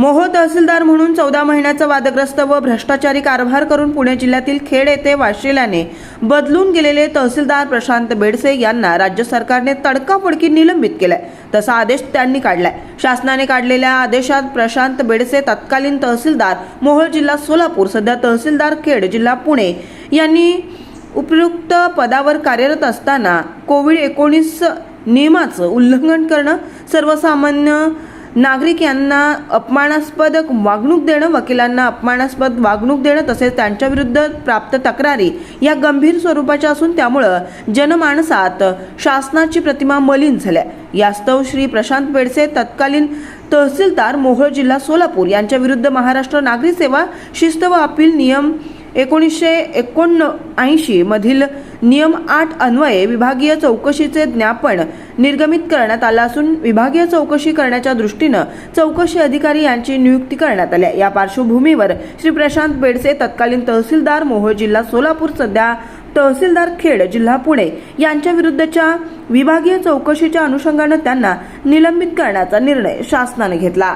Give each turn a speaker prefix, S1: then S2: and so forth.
S1: मोह तहसीलदार म्हणून चौदा महिन्याचा वादग्रस्त व भ्रष्टाचारी कारभार करून पुणे जिल्ह्यातील खेड येथे वाशिल्याने बदलून गेलेले तहसीलदार प्रशांत बेडसे यांना राज्य सरकारने तडकाफडकी निलंबित केलाय. तसा आदेश त्यांनी काढलाय. शासनाने काढलेल्या आदेशात प्रशांत बेडसे तत्कालीन तहसीलदार मोहोळ जिल्हा सोलापूर सध्या तहसीलदार खेड जिल्हा पुणे यांनी उपयुक्त पदावर कार्यरत असताना कोविड एकोणीस नियमाचं उल्लंघन करणं सर्वसामान्य नागरिक यांना अपमानास्पद वागणूक देणं वकिलांना अपमानास्पद वागणूक देणं तसेच त्यांच्या विरुद्ध प्राप्त तक्रारी या गंभीर स्वरूपाच्या असून त्यामुळं जनमानसात शासनाची प्रतिमा मलिन झाल्या. यास्तव श्री प्रशांत बेडसे तत्कालीन तहसीलदार मोहोळ जिल्हा सोलापूर यांच्या विरुद्ध महाराष्ट्र नागरी सेवा शिस्त व अपील नियम एकोणीसशे एकोणऐंशी मधील नियम आठ अन्वये विभागीय चौकशीचे ज्ञापन निर्गमित करण्यात आलं असून विभागीय चौकशी करण्याच्या दृष्टीनं चौकशी अधिकारी यांची नियुक्ती करण्यात आली या पार्श्वभूमीवर श्री प्रशांत बेडसे तत्कालीन तहसीलदार मोहोळ जिल्हा सोलापूर सध्या तहसीलदार खेड जिल्हा पुणे यांच्या विरुद्धच्या विभागीय चौकशीच्या अनुषंगानं त्यांना निलंबित करण्याचा निर्णय शासनाने घेतला.